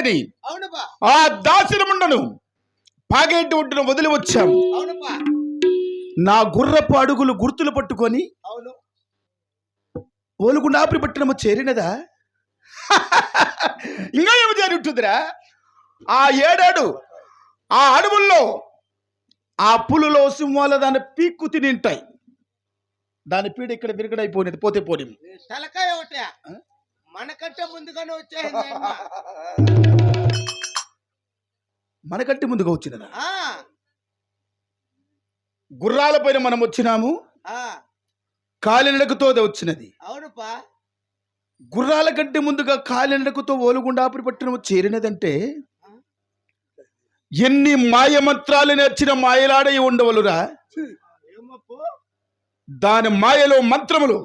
అవునప్పా ఆ దాసిరముండను పాగేటి ఒడ్డున వదిలి వచ్చాం. నా గుర్రపు అడుగులు గుర్తులు పట్టుకొని అవును. ఓలుగుండాపురి పట్టణము చేరినదా? ఇంకా ఏమి చేరి ఉంటుందిరా ఆ ఏడాడు ఆ అడవుల్లో ఆ పులులో సింహాల దాని పీక్కు తినింటాయి. దాని పీడ ఇక్కడ విరగడైపోయినది. పోతే పోనీ తలకాయ ఒకటే. మనకంటే ముందుగానే వచ్చేసింది. మనకంటే ముందుగా వచ్చినదా గుర్రాల పైన మనం వచ్చినాము. కాలినడకతో వచ్చినది. అవునప్పా గుర్రాల కంటే ముందుగా కాలినడకతో ఓలుగుండాపురి పట్టణము చేరినదంటే ఎన్ని మాయమంత్రాలు నేర్చిన మాయలాడై ఉండవలురా. దాని మాయలో మంత్రములు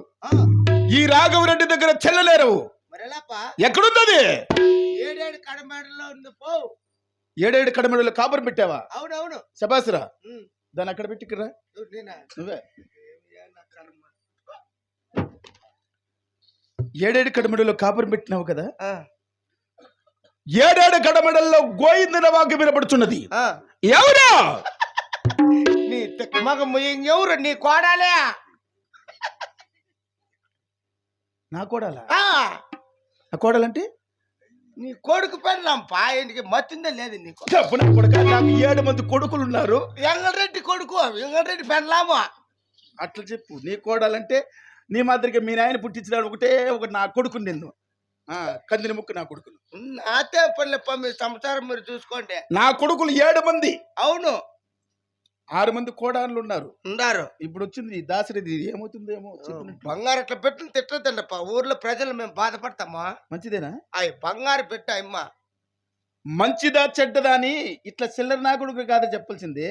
ఈ రాఘవరెడ్డి దగ్గర చెల్లలేరవు. ఎక్కడున్నది ఏడేడు కడమేడలో ఉంది పో. ఏడేడు కడమడలో కాపురం పెట్టావా? అవునవును. శబాసురా దాన్ని అక్కడ పెట్టికరా? నువ్వే. ఏడేడు కడమడలో కాపురం పెట్టినావు కదా? ఆ, ఏడేడు కడమడల్లో గోయిందన వాక్యం వినపడుచున్నది. ఆ. ఎవరా? నీ మగ ఎవరు? నీ కోడాలే. నా కోడలా? నా కోడలంటే? నీ కొడుకు పెళ్ళంపా ఇంటికి మత్తుందే లేదు నీకు. చెప్పు నా కొడుక నాకు ఏడు మంది కొడుకులు ఉన్నారు ఎంగళరెడ్డి కొడుకు ఎంగళరెడ్డి పెళ్ళాము. అట్లా చెప్పు నీ కోడలంటే నీ మాదిరిగా మీ నాయన పుట్టించినాడు ఒకటే ఒక నా కొడుకుని నిన్ను. ఆ, కందిని ముక్కు నా కొడుకులు. నాతే పల్లెప్ప మీ సంసారం మీరు చూసుకోండి. నా కొడుకులు ఏడు మంది. అవును. ఆరు మంది కోడాన్లు ఉన్నారు. ఉన్నారు. ఇప్పుడు వచ్చింది దాసరిది ఏమవుతుందేమో. బంగారు అట్లా పెట్టి తిట్టదండప్ప ఊర్లో ప్రజలు మేము బాధపడతామా? మంచిదేనా? అవి బంగారు పెట్ట అమ్మ మంచిదా చెడ్డదా అని ఇట్లా చిల్లర నా కొడుకు కాదు చెప్పాల్సింది?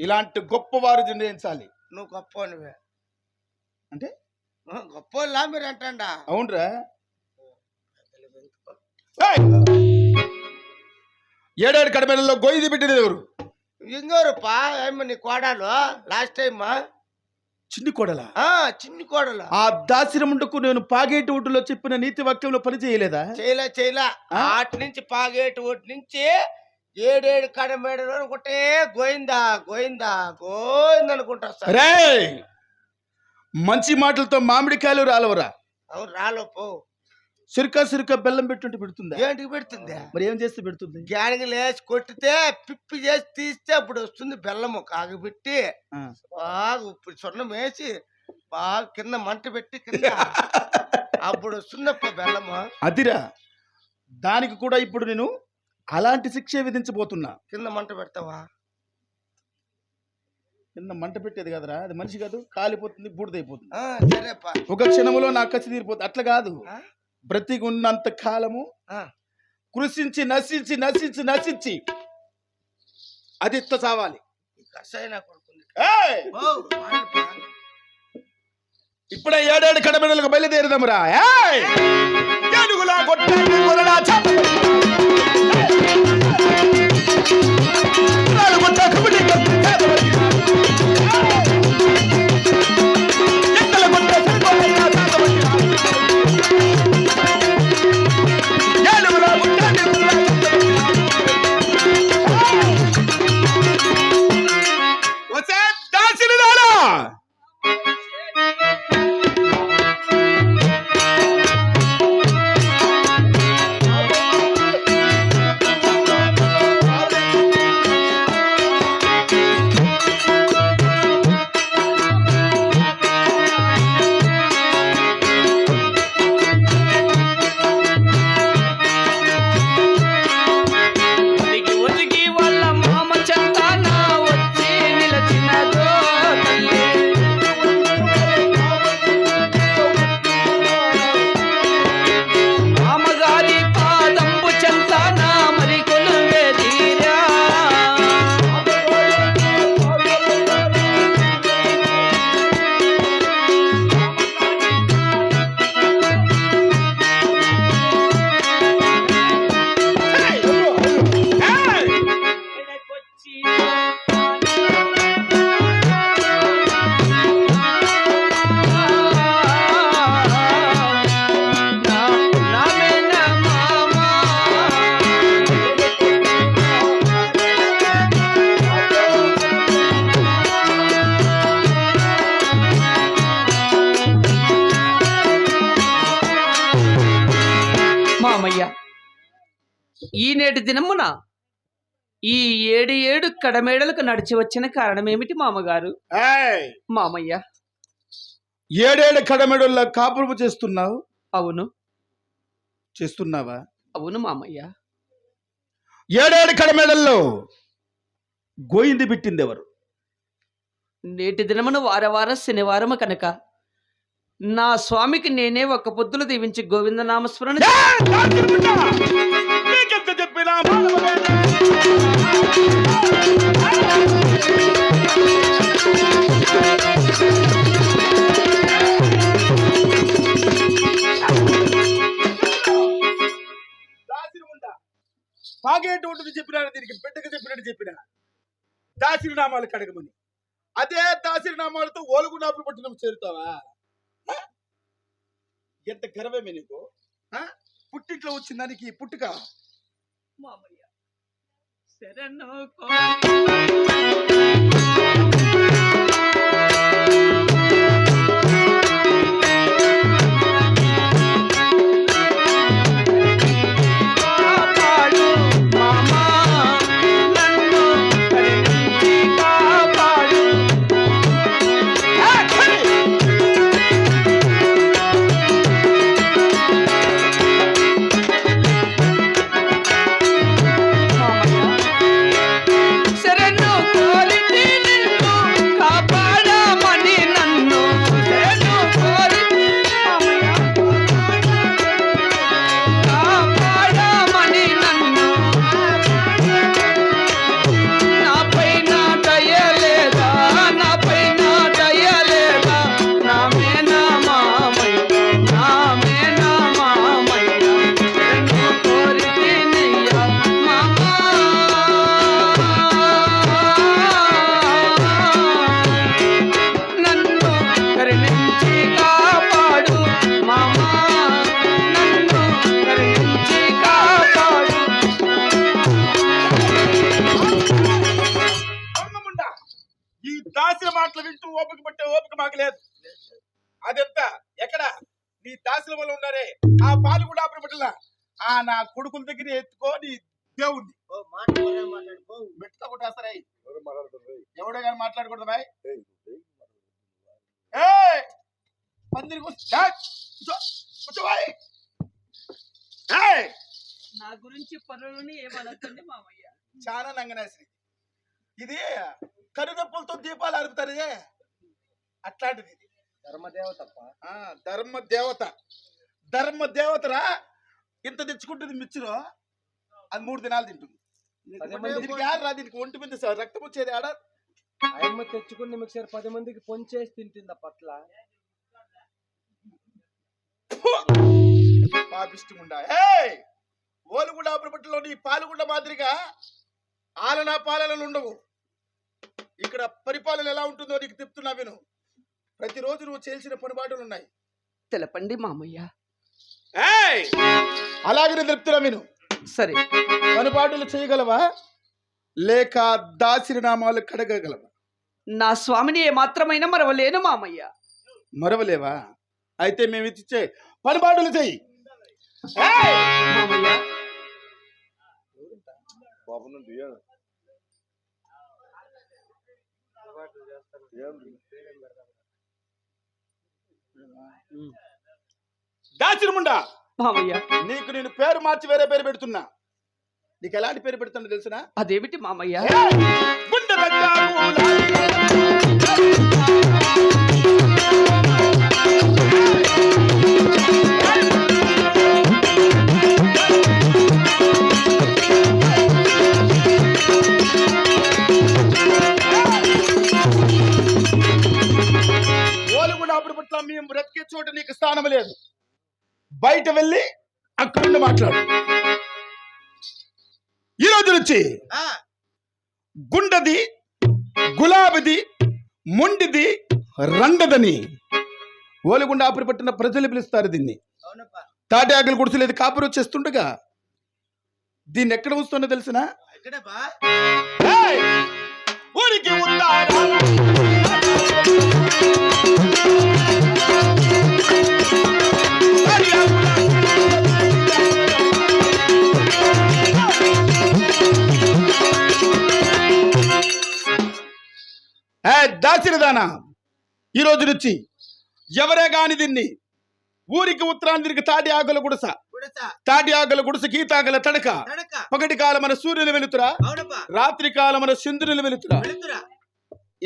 ఇలాంటి గొప్పవారు జన్మించాలి. నువ్వు గొప్ప అంటే? గొప్ప మీరు అంటాడా? అవునరా! ఏడాడు కడమేలలో గొయ్యి పెట్టినది ఎవరు? ఇంగోరుపా ఏమో నీ కోడలు? Last time? చిన్ని కోడలా? చిన్ని కోడలు. ఆ దాసిరముండకు నేను పాగేటి ఒడ్డులో చెప్పిన నీతి వాక్యంలో పని చేయలేదా? చేయలే చేయలే? ఆటి నుంచి పాగేటి ఒటి నుంచి ఏడేడు కడమేడలో ఒకటే గోయిందా గోయిందా గోయింది అనుకుంటా సార్. రే మంచి మాటలతో మామిడికాయలు రాలవరా? అవును రాలోపు సిరికా సిరికా బెల్లం పెట్టుంటే పెడుతుందా? ఏంటికి పెడుతుంది? మరి ఏం చేస్తే పెడుతుంది? గ్యానికి లేచి కొట్టితే పిప్పి చేసి తీస్తే అప్పుడు వస్తుంది బెల్లము కాగబెట్టి. బాగా ఉప్పు స్వర్ణం వేసి బాగా కింద మంట పెట్టి కింద అప్పుడు వస్తుందప్ప బెల్లము. అదిరా దానికి కూడా ఇప్పుడు నేను అలాంటి శిక్ష విధించబోతున్నా. కింద మంట పెడతావా? కింద మంట పెట్టేది కదరా అది మనిషి కాదు కాలిపోతుంది బూడిదైపోతుంది. సరేపా. ఒక క్షణములో నా కసి తీరిపోతుంది అట్లా కాదు? బ్రతికి ఉన్నంత కాలము ఆ. కృషించి నశించి నశించి నశించి అది ఇట్ట చావాలి. ఇప్పుడే ఏడేడు కడబెడలకు బయలుదేరదామురా ఏయ్! ఏనుగులా ఈ నేటి దినమున ఈ ఏడు ఏడు కడమేడలకు నడిచి వచ్చిన కారణం ఏమిటి మామగారు మామయ్య. ఏడేడు కడమెడుల్లో కాపురము చేస్తున్నావు? అవును. చేస్తున్నావా? అవును మామయ్య. ఏడేడు కడమెడల్లో గోయింది పెట్టింది ఎవరు? నేటి దినమున వారవార శనివారము కనుక నా స్వామికి నేనే ఒక పొద్దులు దీవించి గోవిందనామస్మరణ నీకెంత చెప్పినా దీనికి బిడ్డకు చెప్పినట్టు చెప్పిన. దాసిరి నామాలు కడగమని. అదే దాసిరి నామాలతో ఓలుగునాపులు పట్టణం చేరుతావా? ఎంత గర్వమే నీకు? పుట్టింట్లో వచ్చిన దానికి పుట్టుక Mamma mia. Serenoko. నీ దాసిన వల్ల ఉన్నారే. ఆ పాలు కూడా అప్పుడు ఆ నా కొడుకుల దగ్గర ఎత్తుకో నీ దేవుణ్ణి. ఓ మాట్లాడు మాట్లాడు పో. మెట్ట కొట్టేస్తారా ఎవడో కానీ మాట్లాడకూడదు బాయ్. ఏయ్! పందిరి! నా గురించి పనులని ఏమనొద్దండి మామయ్య. చాలా నంగనేసి ఇది కనుదప్పులతో దీపాలు అరుపుతారు. అట్లాంటిది ఇది. ధర్మ దేవత ధర్మ దేవతరా ఇంత తెచ్చుకుంటుంది మిచ్చులో అది మూడు దినాలు తింటుంది. దీనికి దీనికి ఒంటి మీద రక్తం వచ్చేది ఆడ ఆయమ్మ తెచ్చుకున్న మిక్సర్ పది మందికి పొంచేసి తింటుంది పట్ల? పాపిష్టముండా ఏయ్! ఓలుగుండ అప్పుడుపట్టులో నీ పాలుగుండ మాదిరిగా ఆలనా పాలనలు ఉండవు. ఇక్కడ పరిపాలన ఎలా ఉంటుందో నీకు చెప్తున్నా విను. ప్రతిరోజు నువ్వు చేయాల్సిన పనిబాటులు ఉన్నాయి తెలపండి మామయ్య. ఏయ్! అలాగే నేను? చెప్తున్నా విను సరే. పనిబాటులు చేయగలవా? లేక దాసిరి నామాలు కడగగలవా? నా స్వామిని ఏమాత్రమైనా మరవలేను మామయ్య. మరవలేవా? అయితే మేము ఇచ్చే పనిబాటులు చెయ్యి. ఏయ్! మామయ్య. దాచిరముండా. మామయ్య నీకు నేను పేరు మార్చి వేరే పేరు పెడుతున్నా. నీకు ఎలాంటి పేరు పెడుతున్నా తెలుసునా? అదేమిటి మామయ్య? నీకు స్థానం లేదు. బయట వెళ్ళి అక్కడుండి మాట్లాడు. ఈ రోజు నుంచి గుండది గులాబిది మొండిది రండదని ఓలుగుండ ఆపురి పట్టిన ప్రజలు పిలుస్తారు దీన్ని. అవునప్ప. తాటి ఆకలి గుడిసెలేదు కాపురు వచ్చేస్తుండగా దీన్ని ఎక్కడ వస్తుందో తెలిసిన? ఊరికి ఉందారా? ఏ దాచిరదానా ఈ రోజు నుంచి ఎవరే గాని దీన్ని ఊరికి ఉత్తరాంధ్రికి తాటి ఆకుల గుడిస. తాటి ఆకుల గుడిస గీతాకుల తడక పగటి కాలమన సూర్యుని వెలుతురా. రాత్రి కాలమన చంద్రుని వెలుతురా. వెలుతురా,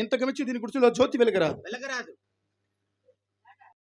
ఇంతకు మించి దీని గుడిసెలో జ్యోతి వెలుగరాదు. వెలగరాదు.